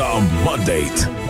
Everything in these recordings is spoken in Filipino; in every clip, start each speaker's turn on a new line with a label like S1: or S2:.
S1: The Mandate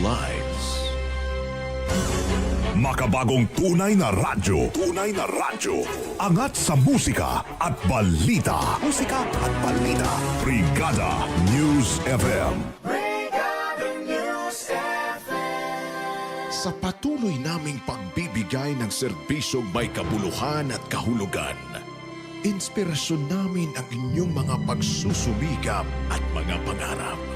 S1: Lives. Makabagong tunay na radyo. Tunay na radyo. Angat sa musika at balita. Musika at balita. Brigada News FM. Sa patuloy naming pagbibigay ng serbisyong may kabuluhan at kahulugan, inspirasyon namin ang inyong mga pagsusumikap at mga pangarap.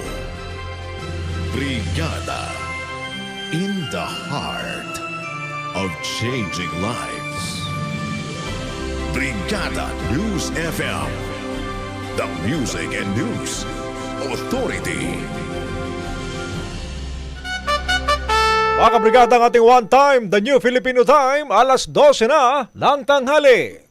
S1: Brigada in the heart of changing lives. Brigada News FM, the music and news authority.
S2: Mga kabrigada ang ating one time, the new Filipino time, alas 12 na ng tanghali.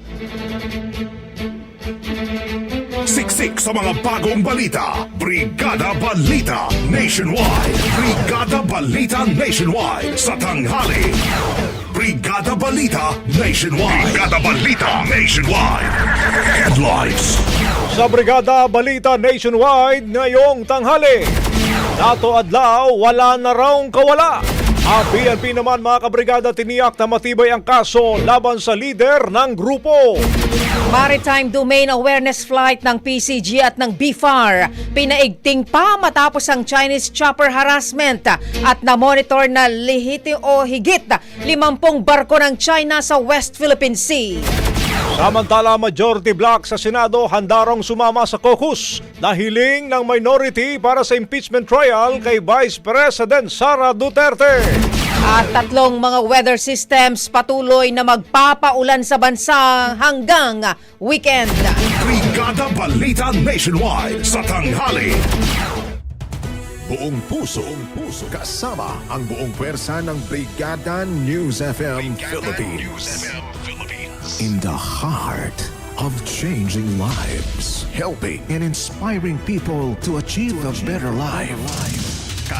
S1: Siksik sa mga bagong balita. Brigada Balita Nationwide. Brigada Balita Nationwide sa tanghali. Brigada Balita Nationwide. Brigada Balita Nationwide. Headlines.
S2: Sa Brigada Balita Nationwide ngayong tanghali. Dato Adlaw, wala na raw kawala. Ang PNP naman mga kabrigada tiniyak na matibay ang kaso laban sa lider ng grupo.
S3: Maritime Domain Awareness Flight ng PCG at ng BFAR pinaigting pa matapos ang Chinese chopper harassment at na-monitor na lihiti o higit 50 barko ng China sa West Philippine Sea.
S2: Samantala, majority block sa Senado handarong sumama sa caucus na hiling ng minority para sa impeachment trial kay Vice President Sara Duterte.
S3: At tatlong mga weather systems patuloy na magpapaulan sa bansa hanggang weekend.
S1: Brigada Balita Nationwide sa tanghali. Buong puso, buong puso, kasama ang buong pwersa ng Brigada News FM Philippines. In the heart of changing lives, helping and inspiring people to achieve a better life.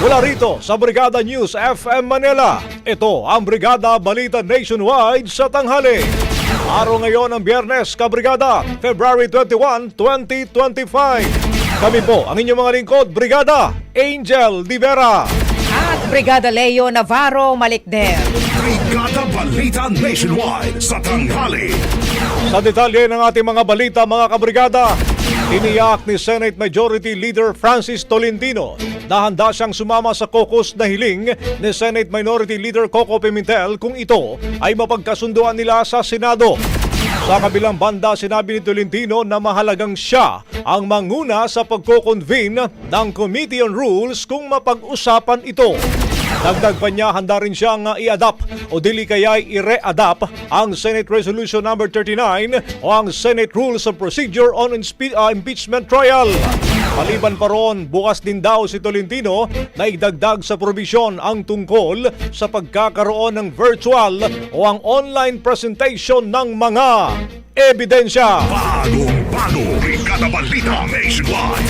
S2: Mula rito sa Brigada News FM Manila, ito ang Brigada Balita Nationwide sa tanghali. Araw ngayon ang Biyernes, Kabrigada, February 21, 2025. Kami po ang inyong mga lingkod, Brigada Angel Divera.
S3: At Brigada Leo Navarro Malikder.
S1: Brigada Balita Nationwide sa tanghali.
S2: Sa detalye ng ating mga balita mga kabrigada, iniyak ni Senate Majority Leader Francis Tolentino na handa siyang sumama sa caucus na hiling ni Senate Minority Leader Coco Pimentel kung ito ay mapagkasunduan nila sa Senado. Sa kabilang banda, sinabi ni Tolentino na mahalagang siya ang manguna sa pagko-convene ng Committee on Rules kung mapag-usapan ito. Dagdag pa niya, handa rin siyang i-adapt o dili kaya i-re-adapt ang Senate Resolution number 39 o ang Senate Rules of Procedure on Inspe- uh, Impeachment Trial. Maliban pa ron, bukas din daw si Tolentino na idagdag sa probisyon ang tungkol sa pagkakaroon ng virtual o ang online presentation ng mga ebidensya.
S1: Bagong bago. Brigada Balita Nationwide.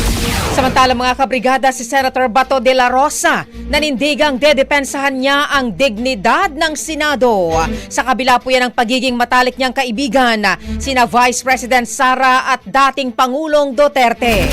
S3: Samantala mga kabrigada, si Senator Bato de la Rosa nanindigang dedepensahan niya ang dignidad ng Senado. Sa kabila po yan ng pagiging matalik niyang kaibigan, sina Vice President Sara at dating Pangulong Duterte.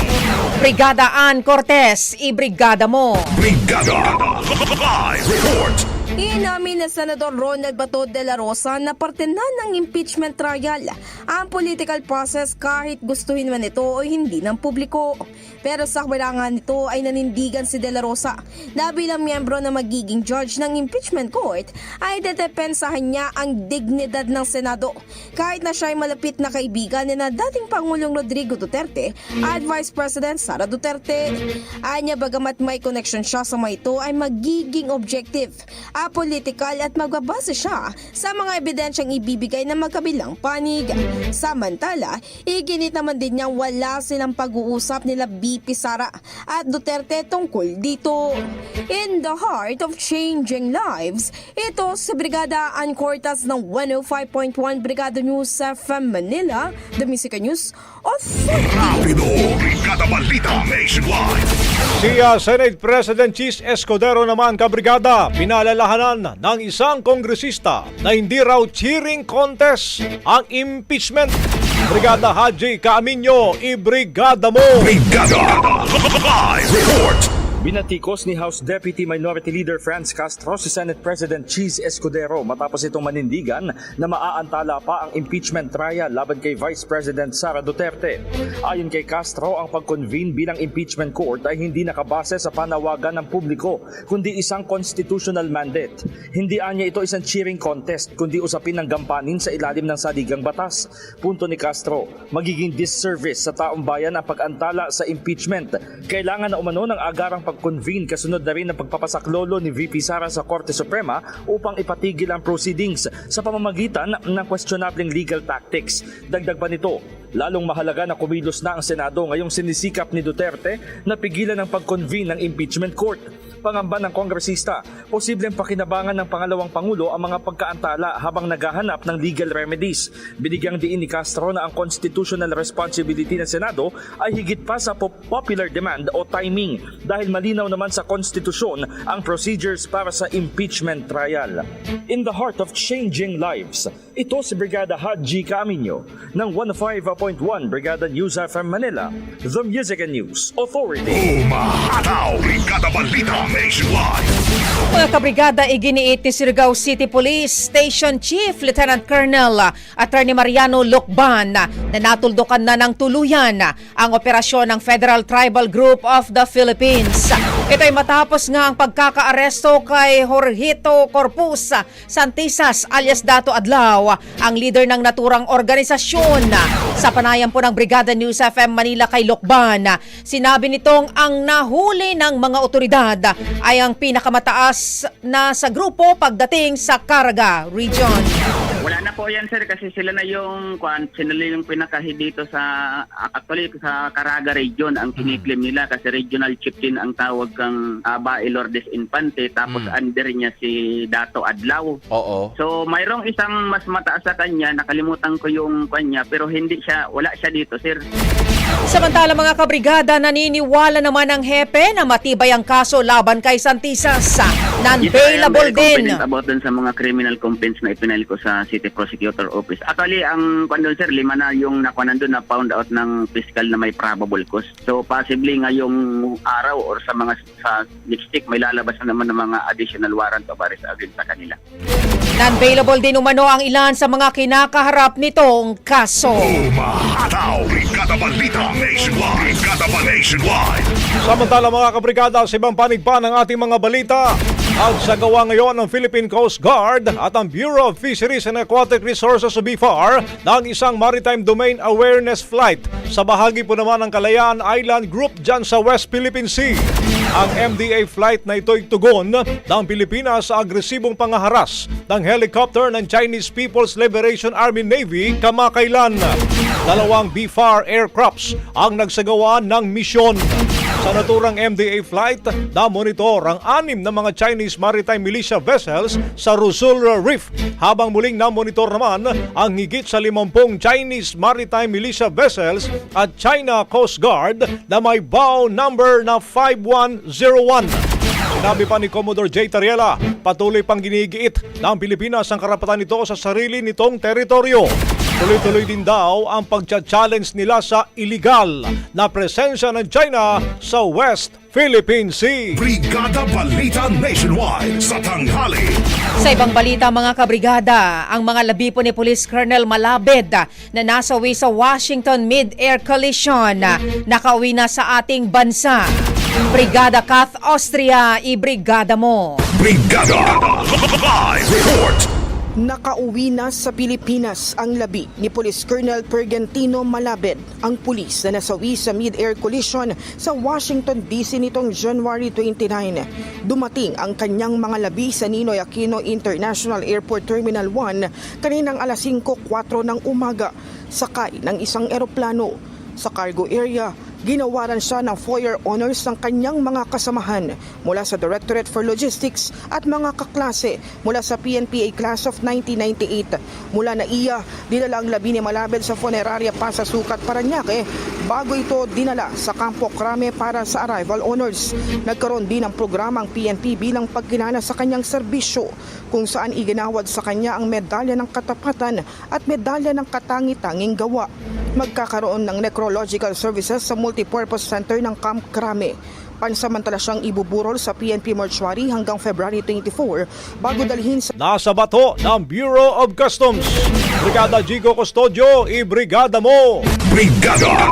S3: Brigada Ann Cortez, ibrigada mo.
S1: Brigada. Live report.
S4: Inamin na Senador Ronald Bato de la Rosa na parte na ng impeachment trial ang political process kahit gustuhin man ito o hindi ng publiko. Pero sa kabilangan nito ay nanindigan si de la Rosa na bilang miyembro na magiging judge ng impeachment court ay dedepensahan niya ang dignidad ng Senado kahit na siya ay malapit na kaibigan ni na dating Pangulong Rodrigo Duterte at Vice President Sara Duterte. Anya bagamat may connection siya sa mga ito ay magiging objective, apolitical at magbabase siya sa mga ebidensyang ibibigay ng magkabilang panig. Samantala, iginit naman din niyang wala silang pag-uusap nila BP Sara at Duterte tungkol dito. In the heart of changing lives, ito si Brigada Ann ng 105.1 Brigada News FM Manila, The Music News Authority.
S1: Rapido. Brigada Balita Nationwide.
S2: Si uh, Senate President Cheese Escudero naman kabrigada, pinalalahanan ng isang kongresista na hindi raw cheering contest ang impeachment. Brigada Haji Kaaminyo, ibrigada mo!
S1: Brigada. Live report.
S5: Binatikos ni House Deputy Minority Leader Franz Castro si Senate President Cheese Escudero matapos itong manindigan na maaantala pa ang impeachment trial laban kay Vice President Sara Duterte. Ayon kay Castro, ang pag-convene bilang impeachment court ay hindi nakabase sa panawagan ng publiko kundi isang constitutional mandate. Hindi anya ito isang cheering contest kundi usapin ng gampanin sa ilalim ng saligang batas. Punto ni Castro, magiging disservice sa taong bayan ang pag-antala sa impeachment. Kailangan na umano ng agarang pag-convene kasunod na rin ng pagpapasaklolo ni VP Sara sa Korte Suprema upang ipatigil ang proceedings sa pamamagitan ng questionabling legal tactics. Dagdag pa nito, lalong mahalaga na kumilos na ang Senado ngayong sinisikap ni Duterte na pigilan ang pag-convene ng impeachment court. Pangamba ng kongresista, posibleng pakinabangan ng pangalawang pangulo ang mga pagkaantala habang naghahanap ng legal remedies. Binigyang diin ni Castro na ang constitutional responsibility ng Senado ay higit pa sa po- popular demand o timing dahil malinaw naman sa konstitusyon ang procedures para sa impeachment trial. In the heart of changing lives, ito si Brigada Haji Kaaminyo ng 105.1 Brigada News FM Manila, The Music and News Authority.
S1: Umahataw. Brigada Balita Nationwide.
S3: Mga kabrigada, iginiit ni Surigao City Police Station Chief Lieutenant Colonel Attorney Mariano Lokban na natuldukan na ng tuluyan ang operasyon ng Federal Tribal Group of the Philippines. Ito ay matapos nga ang pagkakaaresto kay Jorgito Corpus Santisas alias Dato Adlaw, ang leader ng naturang organisasyon. Sa panayam po ng Brigada News FM Manila kay Lokban, sinabi nitong ang nahuli ng mga otoridad ay ang pinakamataas na sa grupo pagdating sa Caraga Region.
S6: Po yan sir kasi sila na yung kwan, sila yung pinakahi dito sa actually sa Caraga region ang kiniklaim nila kasi regional chief din ang tawag kang uh, Bae Lourdes Infante tapos under niya si Dato Adlaw.
S2: Oo.
S6: So mayroong isang mas mataas sa kanya, nakalimutan ko yung kanya pero hindi siya wala siya dito sir.
S3: Samantala mga kabrigada, naniniwala naman ang hepe na matibay ang kaso laban kay Santisas. Non-bailable
S6: very
S3: din.
S6: about dun sa mga criminal complaints na ipinail ko sa City Prosecutor Office. Actually, ang kwan sir, lima na yung nakuha nandun na found out ng fiscal na may probable cause. So, possibly ngayong araw or sa mga sa next week, may lalabas na naman ng mga additional warrant of arrest against sa kanila.
S3: Non-bailable din umano ang ilan sa mga kinakaharap nitong kaso.
S1: Umahataw! Brigada Balita Nationwide! Brigada Nationwide!
S2: Samantala mga kabrigada, sa ibang panig pa ng ating mga balita, ang sagawa ngayon ng Philippine Coast Guard at ang Bureau of Fisheries and Aquatic Resources o BFAR ng isang Maritime Domain Awareness Flight sa bahagi po naman ng Kalayaan Island Group dyan sa West Philippine Sea. Ang MDA flight na ito'y tugon ng Pilipinas sa agresibong pangaharas ng helicopter ng Chinese People's Liberation Army Navy kamakailan. Dalawang BFAR aircrafts ang nagsagawa ng misyon. Sa naturang MDA flight, na-monitor ang anim na mga Chinese maritime militia vessels sa Rusul Reef habang muling na-monitor naman ang higit sa 50 Chinese maritime militia vessels at China Coast Guard na may bow number na 5101. Sinabi pa ni Commodore J. Tariela, patuloy pang ginigiit ng Pilipinas ang karapatan nito sa sarili nitong teritoryo. Tuloy-tuloy din daw ang pagcha-challenge nila sa illegal na presensya ng China sa West Philippine Sea.
S1: Brigada Balita Nationwide sa tanghali.
S3: Sa ibang balita mga kabrigada, ang mga labi po ni Police Colonel Malabed na nasawi sa Washington Mid-Air Collision nakauwi na sa ating bansa. Brigada Kath Austria, ibrigada mo.
S1: Brigada Live Report.
S7: Nakauwi na sa Pilipinas ang labi ni Police Colonel Pergentino Malabed, ang pulis na nasawi sa mid-air collision sa Washington DC nitong January 29. Dumating ang kanyang mga labi sa Ninoy Aquino International Airport Terminal 1 kaninang alas 5.04 ng umaga sakay ng isang eroplano. Sa cargo area, ginawaran siya ng foyer honors ng kanyang mga kasamahan mula sa Directorate for Logistics at mga kaklase mula sa PNPA Class of 1998. Mula na iya, dinala ang labi ni Malabed sa funeraria pa sa Sukat, Paranaque bago ito dinala sa Campo Crame para sa arrival honors. Nagkaroon din ng programa ang PNP bilang pagkilala sa kanyang serbisyo kung saan iginawad sa kanya ang medalya ng katapatan at medalya ng katangi-tanging gawa. Magkakaroon ng necrological services sa multipurpose center ng Camp Crame. Pansamantala siyang ibuburol sa PNP mortuary hanggang February 24 bago dalhin sa
S2: Nasa bato ng Bureau of Customs. Brigada Gigo Custodio, ibrigada mo!
S1: Brigada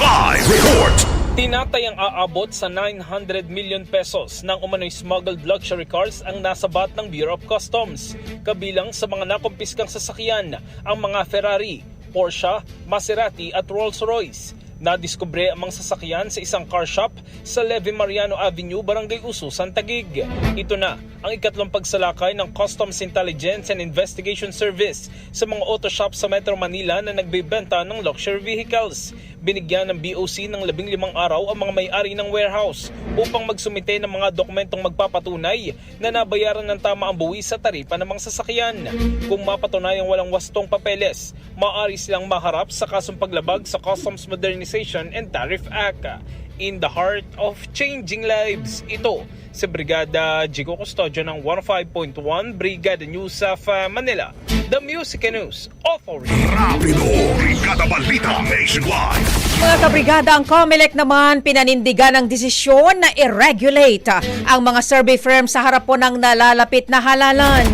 S1: Live Report.
S8: Tinatay ang aabot sa 900 million pesos ng umano'y smuggled luxury cars ang nasabat ng Bureau of Customs. Kabilang sa mga nakumpiskang sasakyan ang mga Ferrari, Porsche, Maserati at Rolls-Royce. Nadiskubre ang mga sasakyan sa isang car shop sa Levi Mariano Avenue, Barangay Ususan, Taguig. Ito na ang ikatlong pagsalakay ng Customs Intelligence and Investigation Service sa mga auto shop sa Metro Manila na nagbebenta ng luxury vehicles. Binigyan ng BOC ng 15 araw ang mga may-ari ng warehouse upang magsumite ng mga dokumentong magpapatunay na nabayaran ng tama ang buwis sa taripa ng mga sasakyan. Kung mapatunayang walang wastong papeles, maaari silang maharap sa kasong paglabag sa Customs Modernization and Tariff Act. In the heart of changing lives, ito si Brigada Jigo Custodio ng 105.1 Brigada News of uh, Manila, The Music News Authority.
S1: Rapido. Brigada Balita Nationwide.
S3: Mga kabrigada, ang COMELEC naman pinanindigan ang desisyon na i-regulate ang mga survey firm sa harap po ng nalalapit na halalan.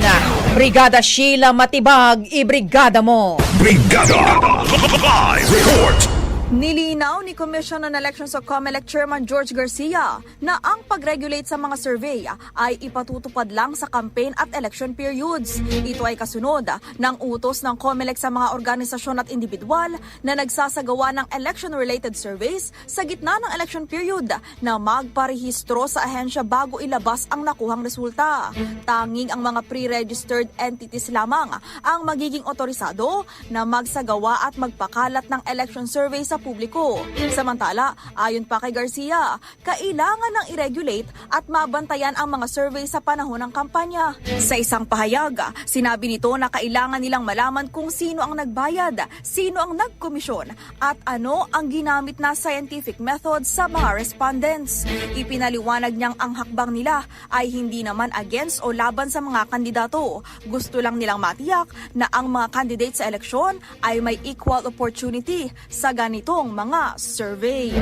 S3: Brigada Sheila Matibag, ibrigada mo.
S1: Brigada Live Report.
S9: Nilinaw ni Commission on Elections o COMELEC Chairman George Garcia na ang pag-regulate sa mga survey ay ipatutupad lang sa campaign at election periods. Ito ay kasunod ng utos ng COMELEC sa mga organisasyon at individual na nagsasagawa ng election-related surveys sa gitna ng election period na magparehistro sa ahensya bago ilabas ang nakuhang resulta. Tanging ang mga pre-registered entities lamang ang magiging otorisado na magsagawa at magpakalat ng election survey sa publiko. Samantala, ayon pa kay Garcia, kailangan ng i-regulate at mabantayan ang mga survey sa panahon ng kampanya. Sa isang pahayag, sinabi nito na kailangan nilang malaman kung sino ang nagbayad, sino ang nagkomisyon, at ano ang ginamit na scientific method sa mga respondents. Ipinaliwanag niyang ang hakbang nila ay hindi naman against o laban sa mga kandidato. Gusto lang nilang matiyak na ang mga candidates sa eleksyon ay may equal opportunity sa ganitong mga survey.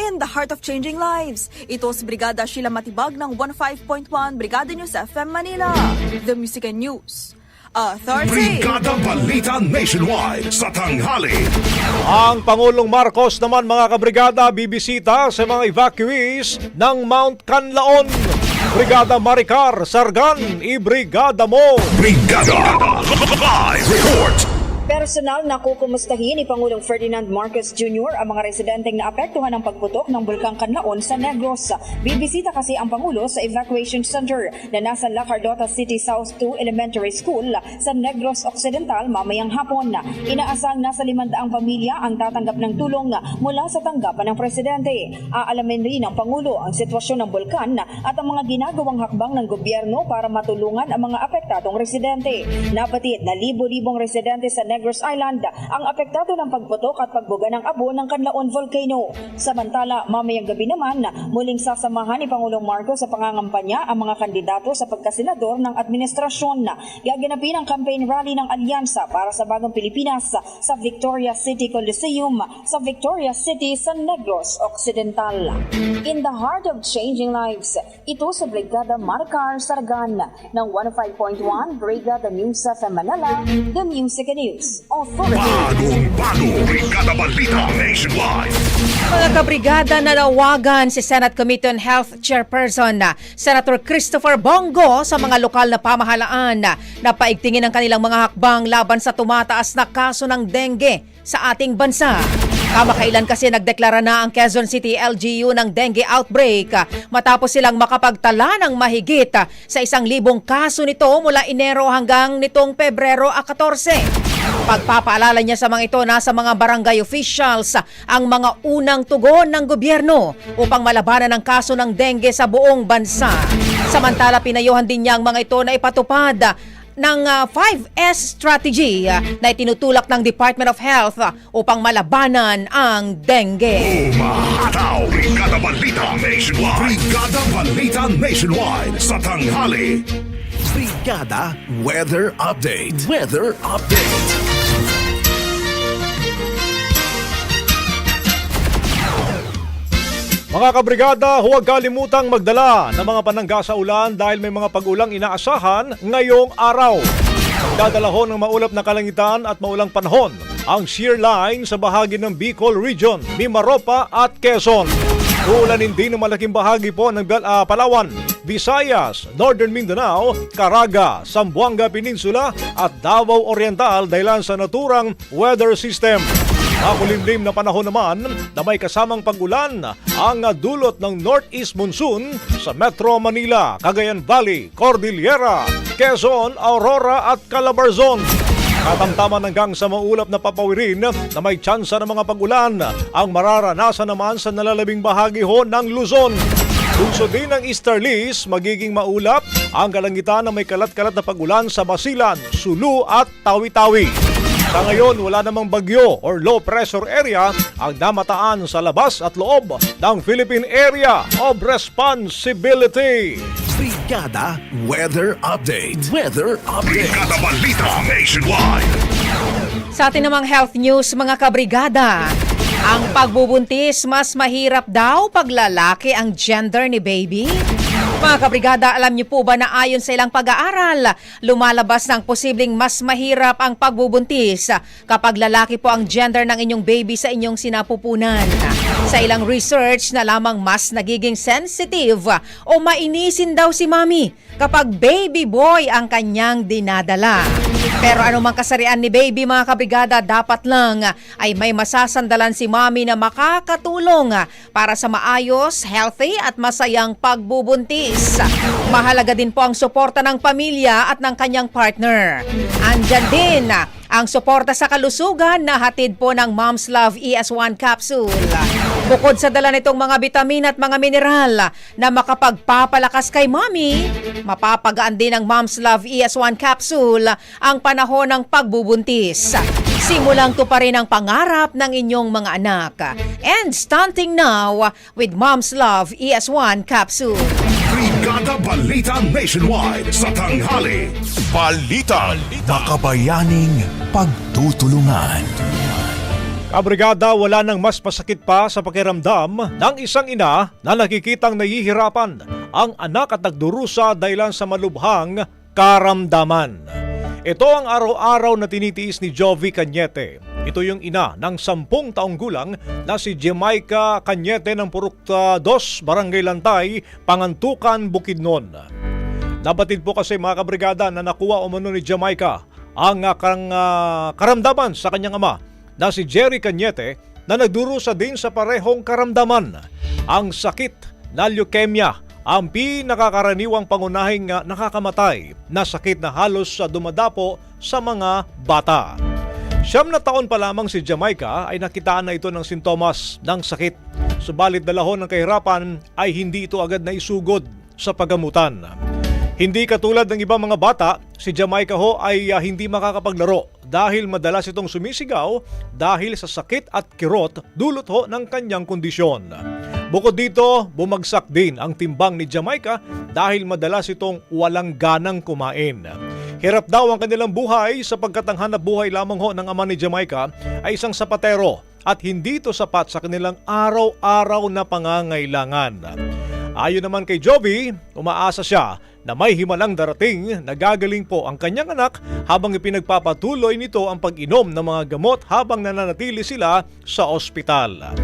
S9: In the heart of changing lives, ito si Brigada Sheila Matibag ng 15.1 Brigada News FM Manila. The Music and News Authority.
S1: Brigada Balita Nationwide sa tanghali.
S2: Ang Pangulong Marcos naman mga kabrigada bibisita sa mga evacuees ng Mount Canlaon. Brigada Maricar, Sargan, ibrigada mo!
S1: Brigada Live Report.
S10: Personal na kukumustahin ni Pangulong Ferdinand Marcos Jr. ang mga residenteng naapektuhan ng pagputok ng Bulkang Kanlaon sa Negros. Bibisita kasi ang Pangulo sa evacuation center na nasa La Cardota City South 2 Elementary School sa Negros Occidental mamayang hapon. Inaasang nasa limandaang pamilya ang tatanggap ng tulong mula sa tanggapan ng Presidente. Aalamin rin ng Pangulo ang sitwasyon ng bulkan at ang mga ginagawang hakbang ng gobyerno para matulungan ang mga apektadong residente. Nabatid na libo-libong residente sa Negros Island ang apektado ng pagputok at pagbuga ng abo ng Kanlaon Volcano. Samantala, mamayang gabi naman, muling sasamahan ni Pangulong Marcos sa pangangampanya ang mga kandidato sa pagkasenador ng administrasyon. Gaganapin ang campaign rally ng Alyansa para sa Bagong Pilipinas sa Victoria City Coliseum sa Victoria City sa Negros Occidental. In the heart of changing lives, ito sa Brigada Maricar Sargan ng 105.1 Brigada News sa Manila, The Music News Authority.
S1: Bagong bago. Brigada Balita Nationwide.
S3: Mga kabrigada nanawagan si Senate Committee on Health Chairperson na Senator Christopher Bongo sa mga lokal na pamahalaan na napaigtingin ang kanilang mga hakbang laban sa tumataas na kaso ng dengue sa ating bansa. Kamakailan kasi nagdeklara na ang Quezon City LGU ng dengue outbreak ah, matapos silang makapagtala ng mahigit ah, sa isang libong kaso nito mula Enero hanggang nitong Pebrero a 14. Pagpapaalala niya sa mga ito nasa mga barangay officials ah, ang mga unang tugon ng gobyerno upang malabanan ang kaso ng dengue sa buong bansa. Samantala pinayuhan din niya ang mga ito na ipatupad ah, ng ah, 5S strategy ah, na itinutulak ng Department of Health ah, upang malabanan ang dengue.
S1: Umahataw. Brigada Balita Nationwide. Brigada Balita Nationwide sa tanghali. Brigada Weather Update. Weather Update.
S2: Mga kabrigada, huwag kalimutang magdala ng mga panangga sa ulan dahil may mga pag-ulang inaasahan ngayong araw. Dadalahon ng maulap na kalangitan at maulang panahon ang shear line sa bahagi ng Bicol Region, Mimaropa at Quezon. Uulanin din ng malaking bahagi po ng ah, Palawan, Visayas, Northern Mindanao, Caraga, Zamboanga Peninsula at Davao Oriental dahil sa naturang weather system. Makulimlim na panahon naman na may kasamang pag-ulan ang dulot ng northeast monsoon sa Metro Manila, Cagayan Valley, Cordillera, Quezon, Aurora at Calabarzon. Katamtaman hanggang sa maulap na papawirin na may tsansa ng mga pag-ulan ang mararanasan naman sa nalalabing bahagi ho ng Luzon. Bunso din ng Easterlies, magiging maulap ang kalangitan na may kalat-kalat na pag-ulan sa Basilan, Sulu at Tawi-Tawi. Sa ngayon, wala namang bagyo or low pressure area ang namataan sa labas at loob ng Philippine Area of Responsibility.
S1: Brigada Weather Update. Weather Update. Brigada Balita Nationwide.
S3: Sa atin namang health news mga kabrigada, ang pagbubuntis mas mahirap daw pag lalaki ang gender ni baby? Mga kabrigada, alam niyo po ba na ayon sa ilang pag-aaral, lumalabas ng posibleng mas mahirap ang pagbubuntis kapag lalaki po ang gender ng inyong baby sa inyong sinapupunan. Sa ilang research na lamang mas nagiging sensitive o mainisin daw si mami kapag baby boy ang kanyang dinadala. Pero anumang kasarian ni baby mga kabrigada, dapat lang ay may masasandalan si mami na makakatulong para sa maayos, healthy at masayang pagbubuntis. Mahalaga din po ang suporta ng pamilya at ng kanyang partner. Andyan din ang suporta sa kalusugan na hatid po ng Mom's Love ES1 capsule. Bukod sa dala nitong mga bitamin at mga mineral na makapagpapalakas kay mommy, mapapagaan din ng Mom's Love ES1 capsule ang panahon ng pagbubuntis. Simulang to pa rin ang pangarap ng inyong mga anak. And stunting now with Mom's Love ES1 capsule.
S1: Brigada Balita Nationwide sa tanghali. Balita.
S11: Makabayaning pagtutulungan.
S2: Kabrigada, wala nang mas masakit pa sa pakiramdam ng isang ina na nakikitang nahihirapan ang anak at nagdurusa dahilan sa malubhang karamdaman. Ito ang araw-araw na tinitiis ni Jovi Cañete. Ito yung ina ng sampung taong gulang na si Jamaica Cañete ng Purukta 2, Barangay Lantay, Pangantukan, Bukidnon. Nabatid po kasi mga kabrigada na nakuha umano ni Jamaica ang uh, uh, karamdaman sa kanyang ama na si Jerry Cañete na nagdurusa din sa parehong karamdaman. Ang sakit na leukemia ang pinakakaraniwang pangunahing uh, nakakamatay na sakit na halos sa dumadapo sa mga bata. Siyam na taon pa lamang si Jamaica ay nakitaan na ito ng sintomas ng sakit. Subalit dalahon ng kahirapan ay hindi ito agad na isugod sa pagamutan. Hindi katulad ng ibang mga bata, si Jamaica ho ay uh, hindi makakapaglaro dahil madalas itong sumisigaw dahil sa sakit at kirot dulot ho ng kanyang kondisyon. Bukod dito, bumagsak din ang timbang ni Jamaica dahil madalas itong walang ganang kumain. Hirap daw ang kanilang buhay sapagkat ang hanap buhay lamang ho ng ama ni Jamaica ay isang sapatero at hindi ito sapat sa kanilang araw-araw na pangangailangan. Ayon naman kay Jovi, umaasa siya na may himalang darating na gagaling po ang kanyang anak habang ipinagpapatuloy nito ang pag-inom ng mga gamot habang nananatili sila sa ospital.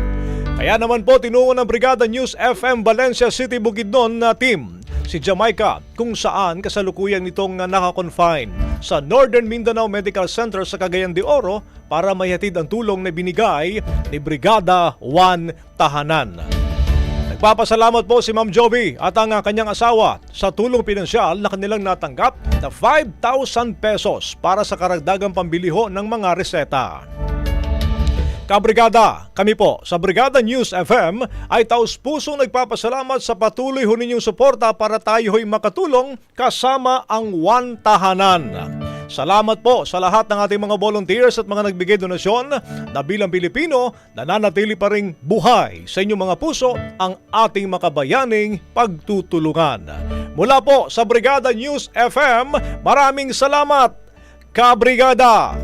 S2: Kaya naman po tinungo ng Brigada News FM Valencia City Bukidnon na team si Jamaica kung saan kasalukuyan nitong nakakonfine sa Northern Mindanao Medical Center sa Cagayan de Oro para mayhatid ang tulong na binigay ni Brigada 1 Tahanan. Nagpapasalamat po si Ma'am Jovi at ang kanyang asawa sa tulong pinansyal na kanilang natanggap na 5,000 pesos para sa karagdagang pambiliho ng mga reseta. Kabrigada, kami po sa Brigada News FM ay taus pusong nagpapasalamat sa patuloy ho ninyong suporta para tayo ho'y makatulong kasama ang One Tahanan. Salamat po sa lahat ng ating mga volunteers at mga nagbigay donasyon na bilang Pilipino nananatili pa ring buhay sa inyong mga puso ang ating makabayaning pagtutulungan. Mula po sa Brigada News FM, maraming salamat, Kabrigada!